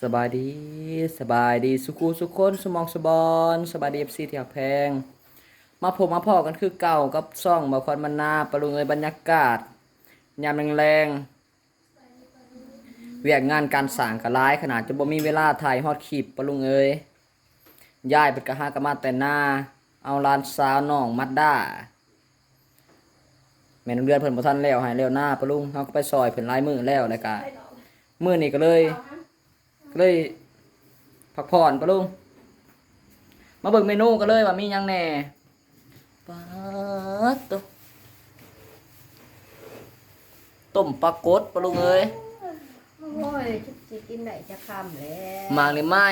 สบายดีสบายดีสุขุสุขคนสมองสบอนสบายดีเอฟซีที่หักแพง มาผมมาพอกันคือเก่ากับซ่องบาคอนมันนาปรุงเลยบรรยากาศยามแรงๆเวียกงานการสั่งกระร้ายขนาดจะบ่มีเวลาถ่ายฮอดคลิปปรุงเอ้ยย้ายไปกะหากะมาแต่หน้า เอาลานสาวน้องมัดด้าแม่นเดือนเพิ่นบ่ทันแล้วให้แล้วหน้าปรุงเฮาก็ไปซอยเพิ่นลายมือแล้วแล้วก็มื้อนี้ก็เลย ก็เลยพักผ่อนปะลุงมาเบิ่งเมนูกันเลยว่ามีหยังแหน่ปลาตวต้มปลากดปะลุงเอ้ยโอ้ยจะกินไหนจะคำแล้วหมากหรือไม่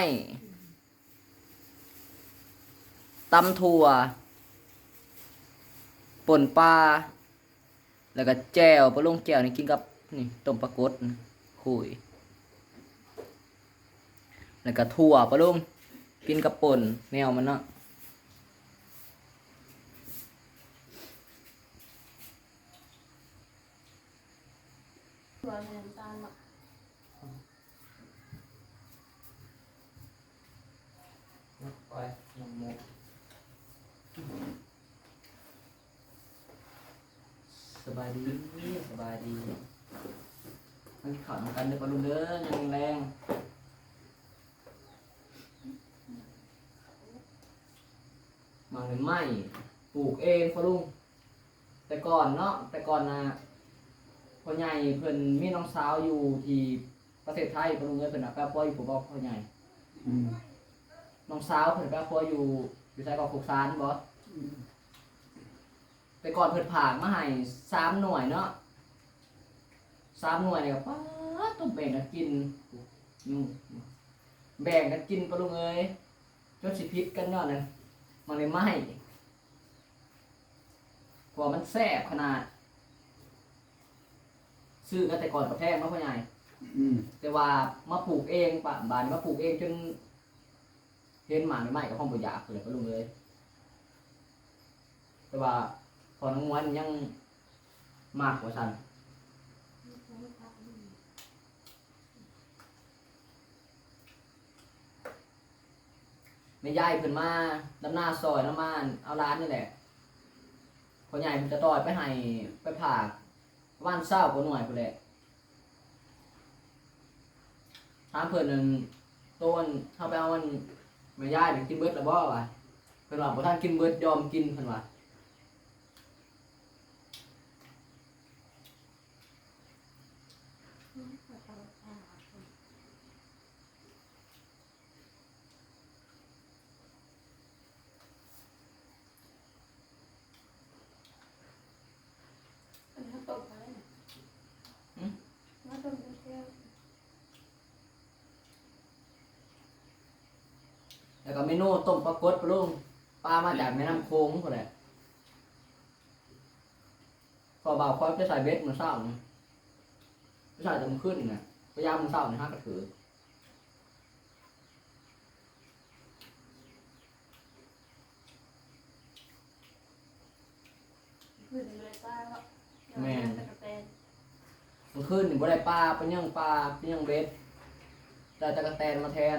ตำถั่วป่นปลาแล้วก็แจ่วปะลุงแจ่วนี่กินกับนี่ต้มปลากดนะคุย แล้วก็ถั่วปะลุงกินกับป่นแนวมันเนาะตัวน้ำตาลอกไปน้ำมุกสบายดีสบายดีมันขันกันเด้อปะลุงเด้อยังแรง มาเลยไม่ปลูกเองปะลุง แต่ก่อนเนาะแต่ก่อนนะพ่อใหญ่เพิ่นมีน้องสาวอยู่ที่ประเทศไทยปะลุงเอ้ยเพิ่นน่ะแป๊บพ่ออยู่ผมบอกพ่อใหญ่น้องสาวเพิ่นก็พัวอยู่อยู่ใส่กองคุกซานบ่แต่ก่อนเพิ่นผากมาให้สามหน่วยเนาะสามหน่วยเนี่ยก็ป้าดต้องแบ่งกันกินอืมแบ่งกันกินปะลุงเอ้ยจนสิพิษกันเนาะนั่น มันเลยไหม้เพราะว่ามันแซ่บขนาด ซื้อกันแต่ก่อนกับแพงเนาะพ่อใหญ่อืมแต่ว่ามาปลูกเองปะบานมาปลูกเองจนเห็นหมาไม่ไหม้กับห้องบริยากเลยก็ลุงเลย แต่ว่าพอน้องวันยังมากกว่าฉัน ไม่ย่ายเพิ่นมาดำหน้าซอยน้ำมันเอาร้านนี่แหละพอใหญ่มันจะต่อยไปให้ไปผ่ากว่านเศร้ากว่าหน่วยพุ่นแหละถามเพิ่นนั่นต้นเข้าไปเอามันไม่ย่ายไปกินเบิดแล้วบ่วะเพิ่นว่าบ่ทันกินเบิดยอมกินเพิ่นว่า อันนี้ตกมาแล้วมาต้มเที่ยว แล้วก็เมนูต้มปลากดปลาลุงปลามาจากแม่น้ำโขงพุ่นแหละพอบ่าวคอยไปใส่เบ็ดมื้อเช้านี่ไปใส่จนขึ้นน่ะพยายามมื้อเช้านี่ฮะก็ถือขึ้นเลยป้าก็ตะกะแตนมื้อคืนนี่บ่ได้ปลาเป็นยังปลาเป็นยังเบ็ดแต่ตะกะแตนมาแทน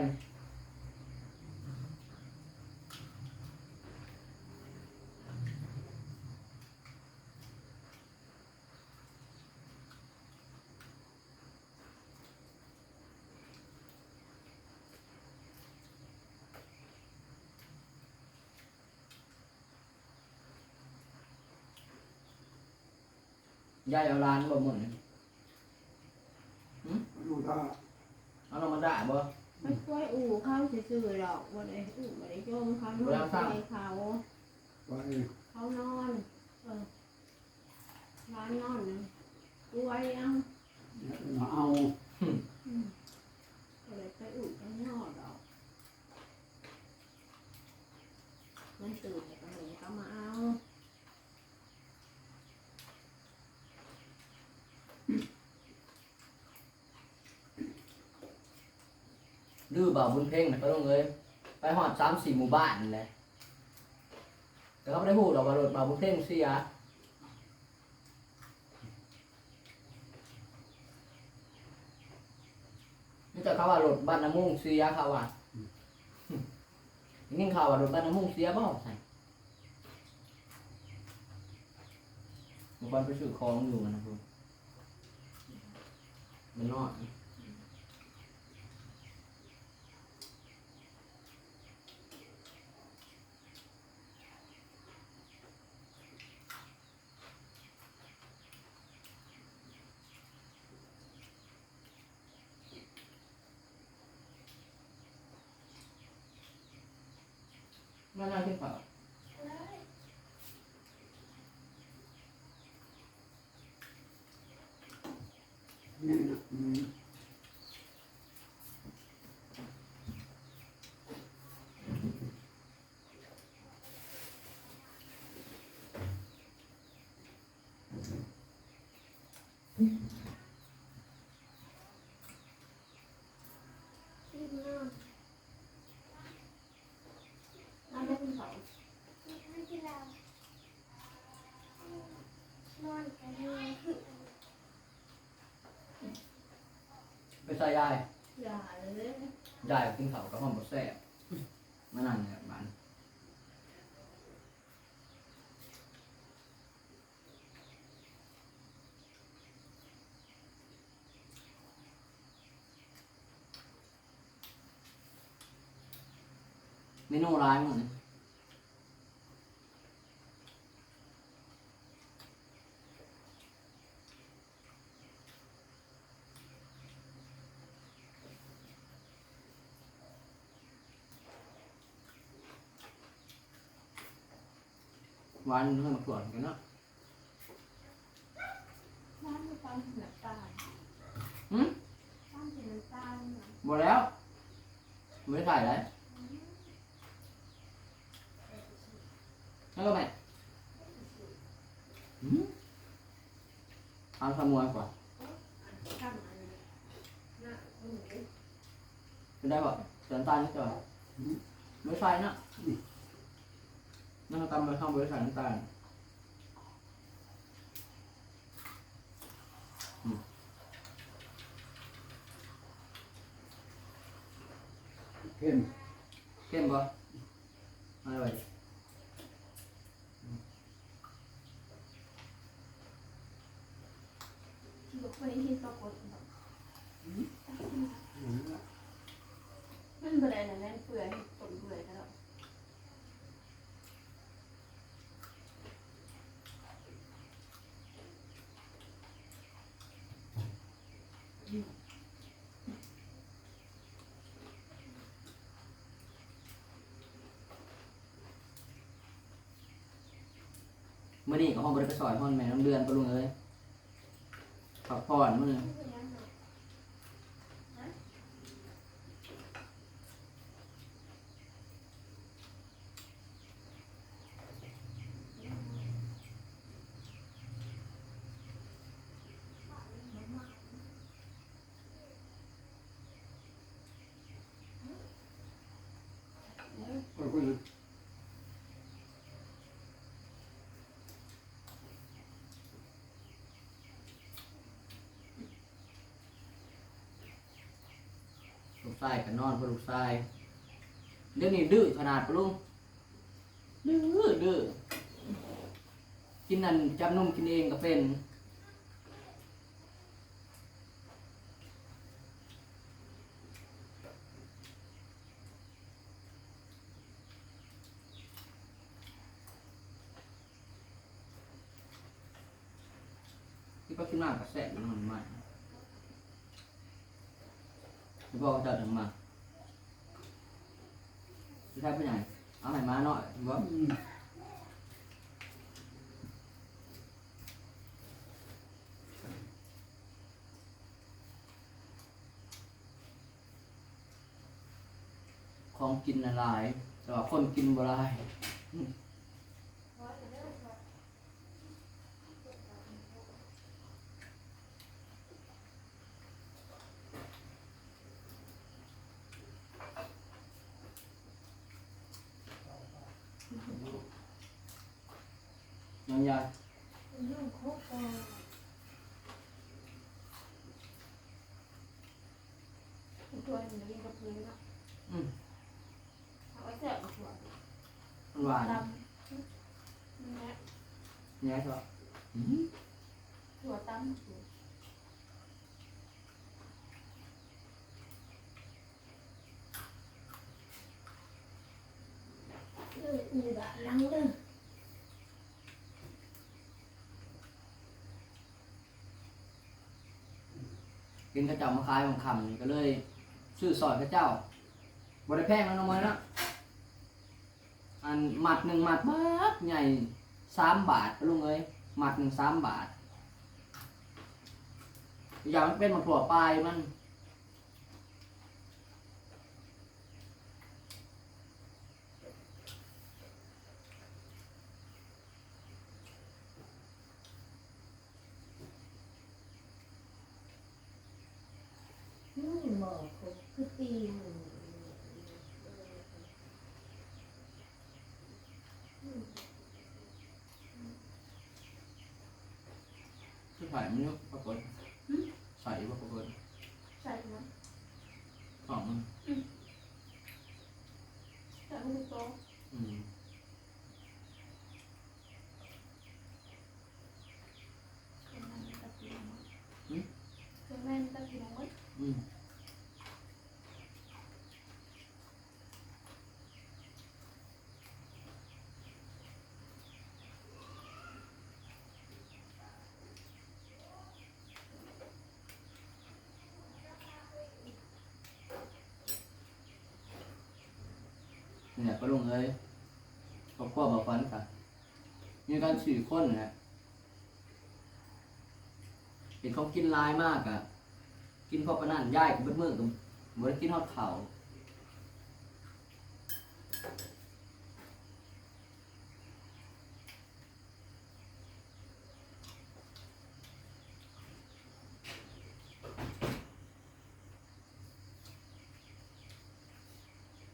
ยายเอาร้านบ่หมดนี่ดูท่าเอาลงมาได้บ่ไม่ค่อยอู่เขาซื่อๆหรอกวันไหนอู่วันไหนโจมเขานอนไปเขาไปเขานอนเออร้านนอนนะกล้วยอะมาเอา ก็เลยไปอู่ข้างนอกดอกมันตื่นแต่ก็เลยเขามาเอา ดื้อบ่าวบุญเพ่งนะก็ต้องเลยไปหอดสามสี่หมู่บ้านนั่แหละแต่เขาไม่ได้พูดหรอกว่ารถบ่าวบุญเพ่งเสียนี่แต่เขาว่ารถบ้านน้ำมุ่งเสียเขาว่านี่ข่าวว่ารถบ้านน้ำมุ่งเสียบ่ใช่บ้านไปซื้อของอยู่นะคุณมันนอดมานั่ งที่เปล่า นี่นะอืม ที่นอนนอนได้เป็นสอง ไป ใส่ยายอย่าเลยยายกินข้าวกับหอมบดแซ่บมานั่งเนี่ยบ้านเมนูร้านหมดเลย หวานเพิ่มมาถั่วกันเนาะร้านมีความเหนือตาลหืมร้านเป็นน้ำตาลนะหมดแล้วไม่ได้ถ่ายเลยแล้วก็แม่หืมเอาขโมยกว่าข้างอันนี้นะอืมเป็นได้ป่ะเสียงตาลนิดหน่อยไม่ใช่นะ นั่นตำไปข้างบริษัทน้ำตาลเข้มเข้มป่ะอะไรวะที่บอกไม่ที่ตกกดแบบอืมละมันเบื่อนะแม่นเปื่อยต้นเปื่อย เมื่อนี้ก็ห้องบริษัทซอยห้องแม่น้ำเดือนปะลุงเอ้ยพักผ่อนมื้อนึงโอ้ยคนละ ลูก ชายก็นอนเพราะลูกชายเดี๋ยวนี้ดื้อขนาดปะลุงดื้อดื้อกินนั่นจับนมกินเองก็เป็นที่ก็ขึ้นมากกระแสมันมันมาก ที่บอกจะถึงมาที่แท้ผู้ใหญ่เอาไหนมาหน่อยบอกอืมของกินอะไรแต่ว่าคนกินบ่ได้ยังยาย เรื่องโคตรโคเลยเนาะอืมเอาไว้แซ่บกับถั่วมันหวานตำนี่แหละแย่ชอบอืมถั่วตำถั่วเออนี่ละลัง เลยกินกระเจ้ามาขายของคำนี่ก็เลยซื้อซอยกระเจ้าบริแพงแล้วน้องมวยนะอันหมัดหนึ่งหมัดมากใหญ่สามบาทลุงเอ้ยหมัดหนึ่งสามบาท อย่างมันเป็นมะถั่วปลายมัน อืมบอก คือตีหนึ่งคือใส่มันเนี่ยปรากฏใส่ปรากฏใส่น้หอมมันำใส่ลูกโตอืมเครื่องแม่นตะกี้น้อยเครื่องแม่นตะกี้น้อย อืม เนี่ยก็ลงเลยครอบครัวบอกฟันค่ะ มีการสี่คนนะเห็นเขากินลายมากอะกินพอประนั่นย่ายกับเบิดมือกับเหมือนกินทอดเข่า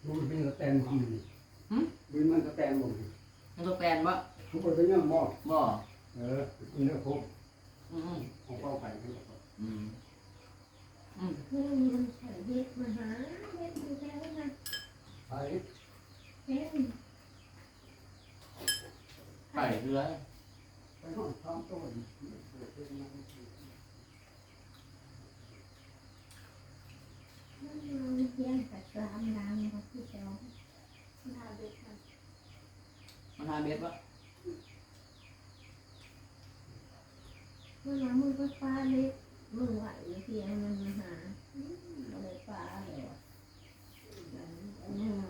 ดูเป็นแตนทำนี่ดูมันสแตนหมด มันตัวแปลนวะ ทุกคนเป็นยังมอ บ่ เอออินเนอร์ครบ อืม ของเป้าไผ่ทั้งหมด อืมอืม เฮ้ยมันใส่เห็ดมาหาเห็ดอยู่แล้วนะ ไผ่ เห็ด ไก่เรือไปนอนทำต้นมันเพียงต้นมันหาเบ็ดวะมื่อมามือก็ฟ้าเล็กมือไหวเพียงมันมาหาอะไรฟ้าเลยว่ะอันนี้มา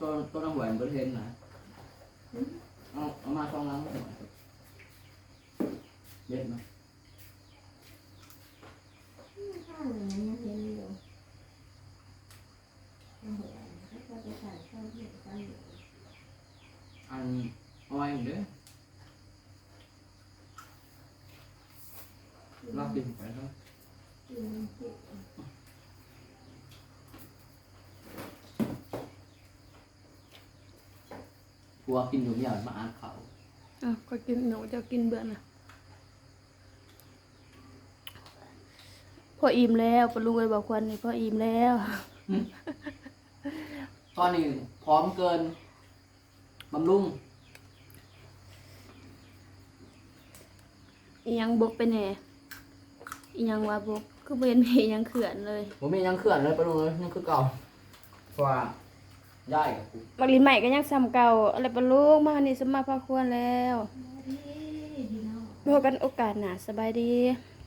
เนตัวตัวน้ำหวนเบิดเห็นนะเอาเอามาช่องล้างเด็ดไหมข้างเยยังเห็นอยู่โอ้โหเขาจะไปใส่ข้าวเหนียวกันอยู่อันเอาไว้เด้อรับกินไปครับ กินที่ ผัวกินอยู่ไม่อยากมาอ่านเขาวอะก็กินหนูจะกินเบื่อนะพออิ่มแล้วปะลุงเลยบอกควันนี่พออิ่มแล้ว ตอนนี้พร้อมเกินบำรุงอียังบกไปแหน่อียังว่าบกคือเบนมีอียังเขื่อนเลยผมมียังเขื่อนเลยไปดูเลยยังคือเก่าเพราะว่า ย่ายกับกูบักลินใหม่ก็ยังซ้ำเก่าอะไรปะลุงมานี่สมมาพาควรแล้วดีดีเนาะพบกันโอกาสหน้าสบายดี